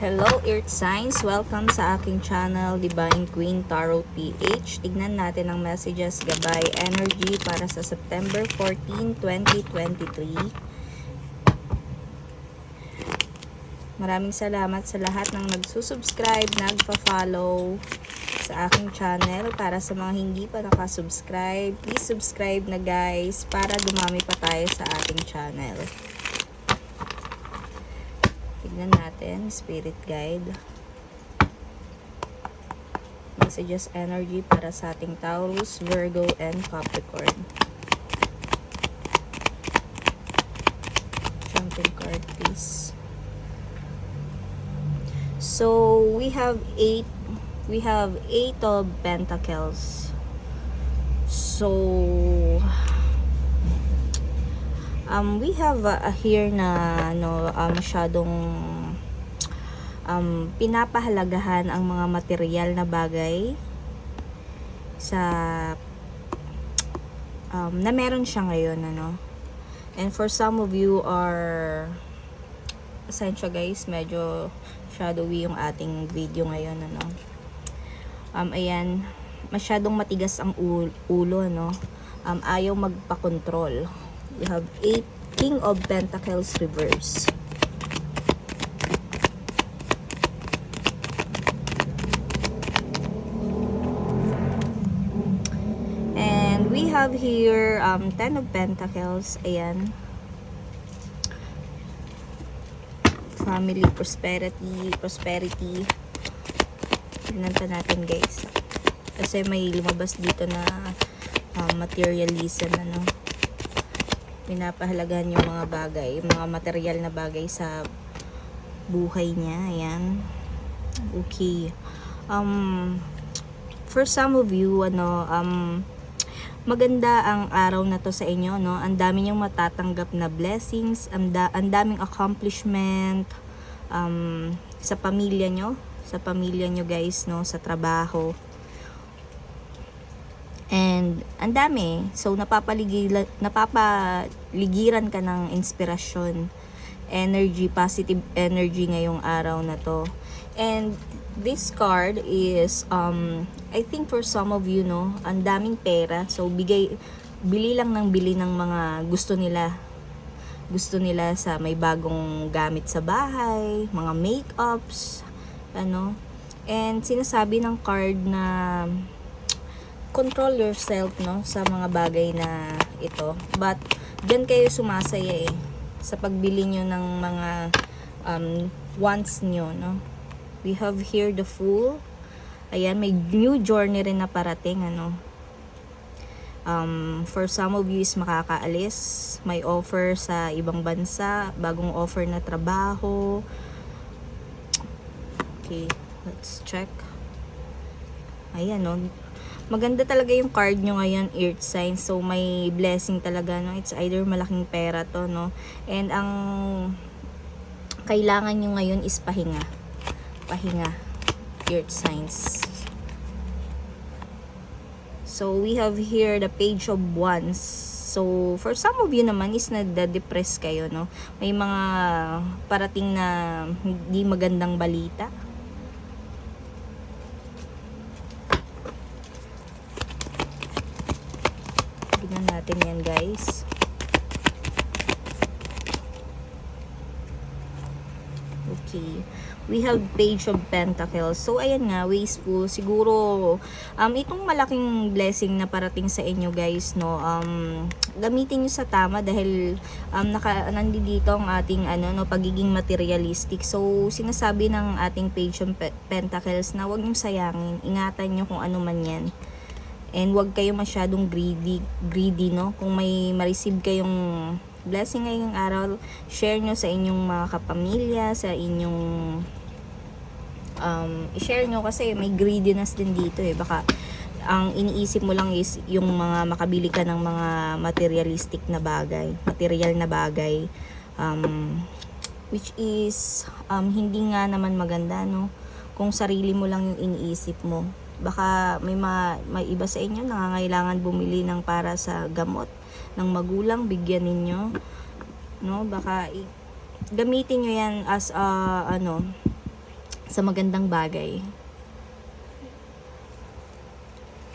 Hello Earth Signs! Welcome sa aking channel, Divine Queen Tarot PH. Tignan natin ang messages gabay energy para sa September 14, 2023. Maraming salamat sa lahat ng nagsusubscribe, nagpa-follow sa aking channel. Para sa mga hindi pa nakasubscribe, please subscribe na guys para dumami pa tayo sa ating channel. Tignan natin, spirit guide. Messages energy para sa ating Taurus, Virgo, and Capricorn. Jumping card, please. So, we have eight, we have eight of pentacles. So, um, we have uh, here na ano, uh, masyadong um, pinapahalagahan ang mga material na bagay sa um, na meron siya ngayon ano. And for some of you are pasensya guys medyo shadowy yung ating video ngayon ano. Um, ayan masyadong matigas ang ul- ulo no um, ayaw magpa-control we have 8 King of Pentacles reverse. And we have here um, 10 of Pentacles. Ayan. Family prosperity, prosperity. Tignan natin guys. Kasi may lumabas dito na um, materialism ano pinapahalagan yung mga bagay, mga material na bagay sa buhay niya. Ayan. Okay. Um, for some of you, ano, um, maganda ang araw na to sa inyo, no? Ang dami niyong matatanggap na blessings, ang, da- ang daming accomplishment, um, sa pamilya nyo, sa pamilya nyo guys, no? Sa trabaho. And ang dami. So napapaligiran napapaligiran ka ng inspirasyon, energy, positive energy ngayong araw na to. And this card is um I think for some of you no, ang daming pera. So bigay bili lang ng bili ng mga gusto nila. Gusto nila sa may bagong gamit sa bahay, mga makeups, ano. And sinasabi ng card na control yourself no sa mga bagay na ito. But diyan kayo sumasaya eh sa pagbili nyo ng mga um, wants nyo no. We have here the fool. Ayan may new journey rin na parating ano. Um, for some of you is makakaalis. May offer sa ibang bansa bagong offer na trabaho. Okay let's check. Ayan no maganda talaga yung card nyo ngayon, Earth sign. So, may blessing talaga, no? It's either malaking pera to, no? And ang kailangan nyo ngayon is pahinga. Pahinga. Earth signs. So, we have here the page of wands. So, for some of you naman is na-depress kayo, no? May mga parating na hindi magandang balita. Tignan natin yan guys. Okay. We have page of pentacles. So, ayan nga, wasteful. Siguro, um, itong malaking blessing na parating sa inyo guys, no, um, gamitin nyo sa tama dahil um, naka, nandito ang ating ano, no, pagiging materialistic. So, sinasabi ng ating page of pe- pentacles na huwag nyo sayangin. Ingatan nyo kung ano man yan. And wag kayo masyadong greedy, greedy no. Kung may ma-receive kayong blessing ngayong araw, share nyo sa inyong mga kapamilya, sa inyong um, i-share nyo kasi may greediness din dito eh. Baka ang iniisip mo lang is yung mga makabili ka ng mga materialistic na bagay, material na bagay. Um, which is um, hindi nga naman maganda no kung sarili mo lang yung iniisip mo baka may, ma, may iba sa inyo nangangailangan bumili ng para sa gamot ng magulang bigyan ninyo no baka i- gamitin nyo yan as a ano sa magandang bagay.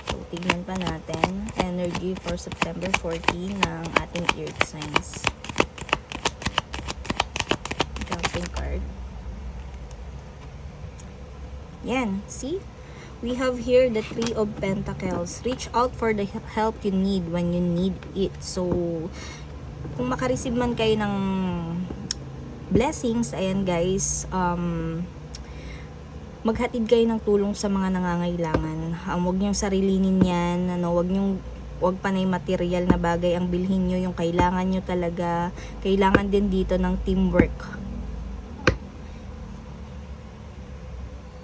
So, tignan pa natin. Energy for September 14 ng ating earth signs. Jumping card. Yan. See? We have here the Three of Pentacles. Reach out for the help you need when you need it. So, kung makareceive man kayo ng blessings, ayan guys, um, maghatid kayo ng tulong sa mga nangangailangan. Um, huwag niyong sarilinin yan, ano, huwag niyong huwag panay material na bagay ang bilhin nyo, yung kailangan nyo talaga. Kailangan din dito ng teamwork.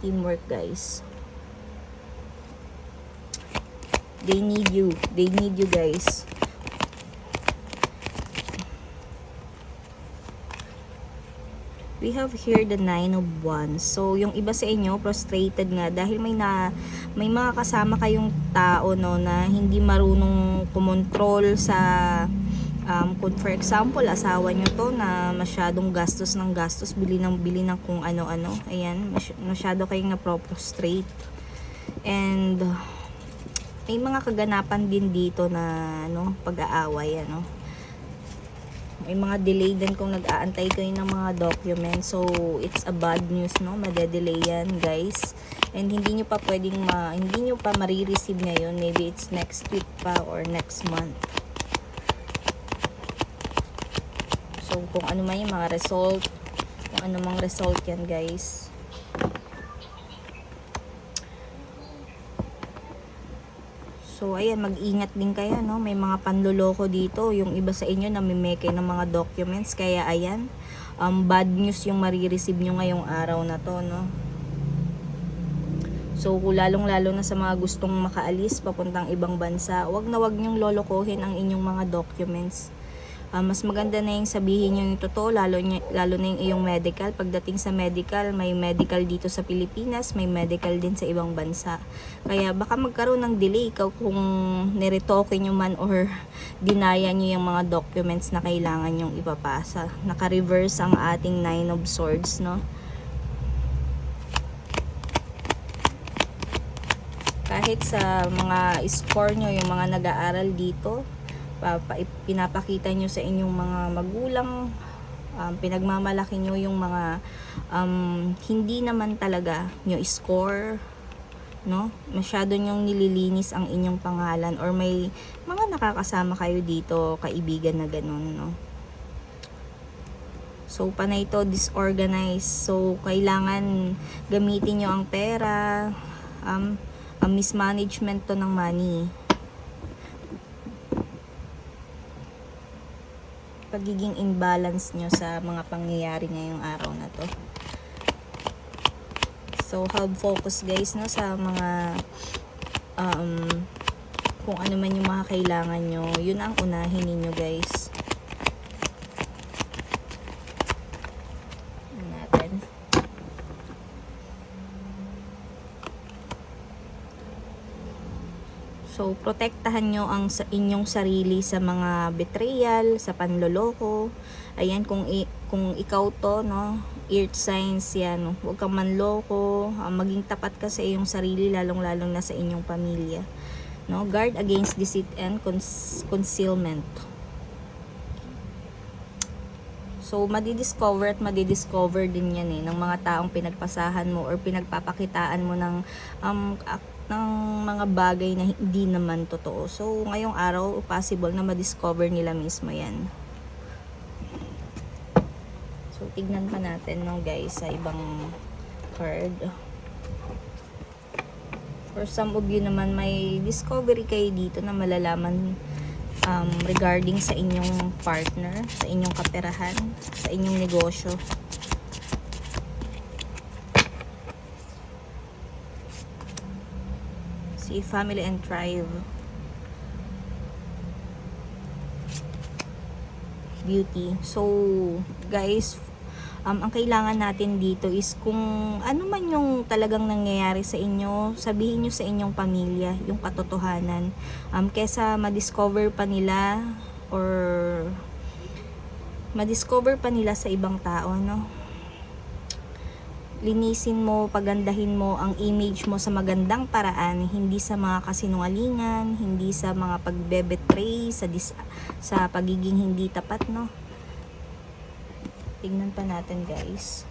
Teamwork guys. They need you. They need you guys. We have here the nine of wands. So, yung iba sa inyo, frustrated nga dahil may na may mga kasama kayong tao no na hindi marunong kumontrol sa um, kung for example, asawa nyo to na masyadong gastos ng gastos, bili ng bili ng kung ano-ano. Ayan, masy- masyado kayong na-prostrate. And may mga kaganapan din dito na ano, pag-aaway ano. May mga delay din kung nag-aantay kayo ng mga documents. So, it's a bad news, no? Made-delay yan, guys. And hindi nyo pa pwedeng ma... Hindi nyo pa marireceive ngayon. Maybe it's next week pa or next month. So, kung ano man yung mga result, kung ano mang result yan, guys. So, ayan, mag-ingat din kayo, no? May mga panloloko dito. Yung iba sa inyo namimeke ng mga documents. Kaya, ayan, um, bad news yung marireceive nyo ngayong araw na to, no? So, lalong-lalo na sa mga gustong makaalis papuntang ibang bansa, wag na wag nyong lolokohin ang inyong mga documents. Ah, mas maganda na yung sabihin nyo yung totoo, lalo, ny- lalo na yung iyong medical. Pagdating sa medical, may medical dito sa Pilipinas, may medical din sa ibang bansa. Kaya baka magkaroon ng delay ikaw kung niretoke nyo man or dinaya nyo yung mga documents na kailangan nyong ipapasa. Naka-reverse ang ating Nine of Swords, no? kahit sa mga score nyo, yung mga nag-aaral dito, papa, pinapakita nyo sa inyong mga magulang, um, pinagmamalaki nyo yung mga um, hindi naman talaga nyo score, no? Masyado nyong nililinis ang inyong pangalan or may mga nakakasama kayo dito, kaibigan na ganun, no? So, panay to disorganized. So, kailangan gamitin nyo ang pera, um, ang mismanagement to ng money. Pagiging imbalance nyo sa mga pangyayari ngayong araw na to. So, have focus guys no, sa mga um, kung ano man yung mga kailangan nyo. Yun ang unahin ninyo guys. Tingnan natin. So, protektahan nyo ang sa inyong sarili sa mga betrayal, sa panloloko. Ayan, kung, i- kung ikaw to, no, earth signs yan, no, huwag kang manloko, ah, maging tapat ka sa iyong sarili, lalong-lalong na sa inyong pamilya. No, guard against deceit and cons- concealment. So, madidiscover at madidiscover din yan eh, ng mga taong pinagpasahan mo or pinagpapakitaan mo ng, um, ng mga bagay na hindi naman totoo. So, ngayong araw, possible na madiscover nila mismo yan. So, tignan pa natin no guys sa ibang card. For some of you naman, may discovery kayo dito na malalaman um, regarding sa inyong partner, sa inyong kaperahan, sa inyong negosyo. Si family and thrive. Beauty. So, guys, um, ang kailangan natin dito is kung ano man yung talagang nangyayari sa inyo, sabihin nyo sa inyong pamilya yung katotohanan. Um, kesa ma-discover pa nila or ma-discover pa nila sa ibang tao, no? Linisin mo, pagandahin mo ang image mo sa magandang paraan, hindi sa mga kasinungalingan, hindi sa mga pagbebetray, sa dis- sa pagiging hindi tapat, no? Tingnan pa natin, guys.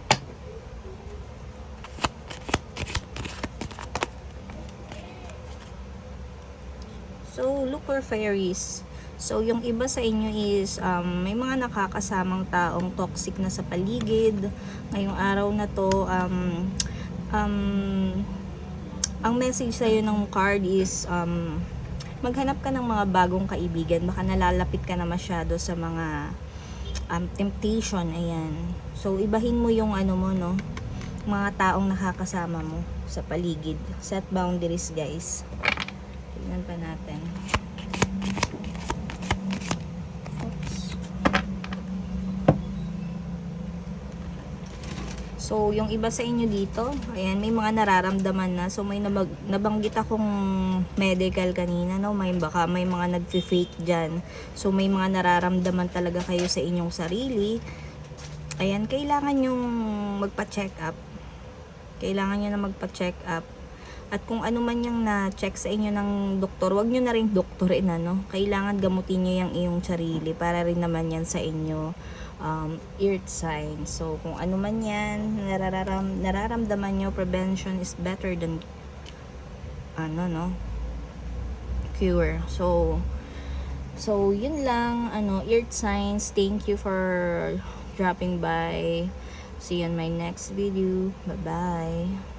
So, look for fairies. So, yung iba sa inyo is, um, may mga nakakasamang taong toxic na sa paligid. Ngayong araw na to, um, um, ang message sa'yo ng card is, um, maghanap ka ng mga bagong kaibigan. Baka nalalapit ka na masyado sa mga um, temptation. Ayan. So, ibahin mo yung ano mo, no? Mga taong nakakasama mo sa paligid. Set boundaries, guys. Tingnan pa natin. So, yung iba sa inyo dito, ayan, may mga nararamdaman na. So, may nabag, nabanggit akong medical kanina, no? May baka may mga nagfi-fake dyan. So, may mga nararamdaman talaga kayo sa inyong sarili. Ayan, kailangan yung magpa-check up. Kailangan nyo na magpa-check up. At kung ano man yung na-check sa inyo ng doktor, wag nyo na rin doktorin, ano? Kailangan gamutin nyo yung iyong sarili para rin naman yan sa inyo um, earth sign. So, kung ano man yan, nararam, nararamdaman nyo, prevention is better than ano, no? Cure. So, so, yun lang, ano, earth signs, thank you for dropping by. See you on my next video. Bye-bye.